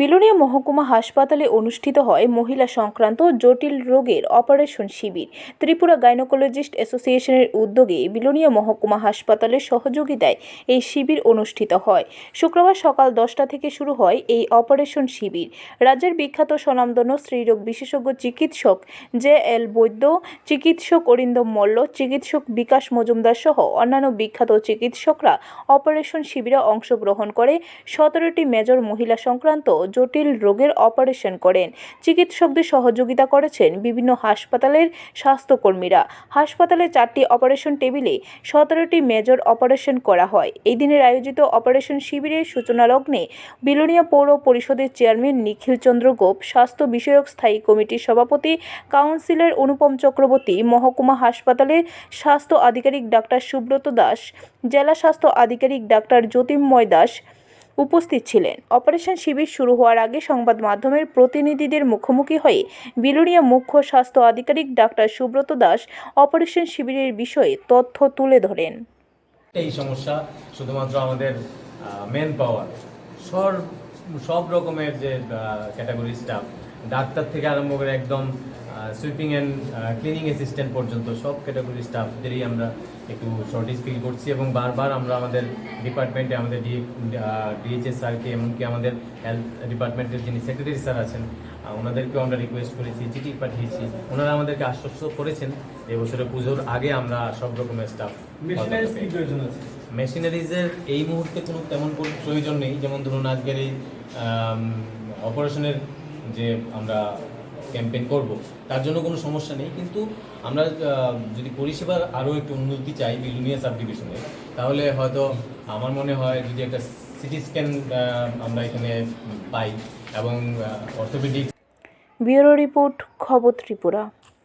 বিলোনিয়া মহকুমা হাসপাতালে অনুষ্ঠিত হয় মহিলা সংক্রান্ত জটিল রোগের অপারেশন শিবির। ত্রিপুরা গাইনোকোলজিস্ট অ্যাসোসিয়েশনের উদ্যোগে বিলোনিয়া মহকুমা হাসপাতালের সহযোগিতায় এই শিবির অনুষ্ঠিত হয়। শুক্রবার সকাল দশটা থেকে শুরু হয় এই অপারেশন শিবির। রাজ্যের বিখ্যাত স্বনামধন্য স্ত্রীরোগ বিশেষজ্ঞ চিকিৎসক জে এল বৈদ্য, চিকিৎসক অরিন্দম মল্ল, চিকিৎসক বিকাশ মজুমদার সহ অন্যান্য বিখ্যাত চিকিৎসকরা অপারেশন শিবিরে অংশগ্রহণ করে। সতেরোটি মেজর মহিলা সংক্রান্ত জটিল রোগের অপারেশন করেন। চিকিৎসকদের সহযোগিতা করেছেন বিভিন্ন হাসপাতালের স্বাস্থ্যকর্মীরা। হাসপাতালে চারটি অপারেশন টেবিলে সতেরোটি মেজর অপারেশন করা হয়। এই দিনের আয়োজিত অপারেশন শিবিরের সূচনা লগ্নে বিলোনিয়া পৌর পরিষদের চেয়ারম্যান নিখিল চন্দ্র গোপ, স্বাস্থ্য বিষয়ক স্থায়ী কমিটির সভাপতি, কাউন্সিলর অনুপম চক্রবর্তী, মহকুমা হাসপাতালের স্বাস্থ্য আধিকারিক ডাক্তার সুব্রত দাস, জেলা স্বাস্থ্য আধিকারিক ডাক্তার জ্যোতির্ময় দাস উপস্থিত ছিলেন। অপারেশন শিবির শুরু হওয়ার আগে সংবাদ মাধ্যমের প্রতিনিধিদের মুখোমুখি হয়ে বিলোনিয়া মুখ্য স্বাস্থ্য আধিকারিক ডাক্তার সুব্রত দাস অপারেশন শিবিরের বিষয়ে তথ্য তুলে ধরেন। এই সমস্যা শুধুমাত্র আমাদের মেন পাওয়ার সব সব রকমের যে ক্যাটাগরি স্টাফ ডাক্তার থেকে আরম্ভ করে একদম সুইপিং অ্যান্ড ক্লিনিং অ্যাসিস্ট্যান্ট পর্যন্ত সব ক্যাটাগরি স্টাফদেরই আমরা একটু শর্টেজ ফিল করছি এবং বারবার আমরা আমাদের ডিপার্টমেন্টে আমাদের ডি ডিএইচএস স্যারকে এমনকি আমাদের হেলথ ডিপার্টমেন্টের যিনি সেক্রেটারি স্যার আছেন ওনাদেরকেও আমরা রিকোয়েস্ট করেছি চিঠি পাঠিয়েছি। ওনারা আমাদেরকে আশ্বস্ত করেছেন এবছরে পুজোর আগে আমরা সব রকমের স্টাফ মেশিনারিজের এই মুহূর্তে কোনো তেমন কোনো প্রয়োজন নেই। যেমন ধরুন আজকের এই অপারেশনের যে আমরা ক্যাম্পেইন করব, তার জন্য কোনো সমস্যা নেই। কিন্তু আমরা যদি পরিষেবার আরও একটু উন্নতি চাই বিলুনিয়া সাব ডিভিশনে তাহলে হয়তো আমার মনে হয় যদি একটা সিটি স্ক্যান আমরা এখানে পাই এবং অর্থোপেডিক ব্যুরো রিপোর্ট খবর ত্রিপুরা।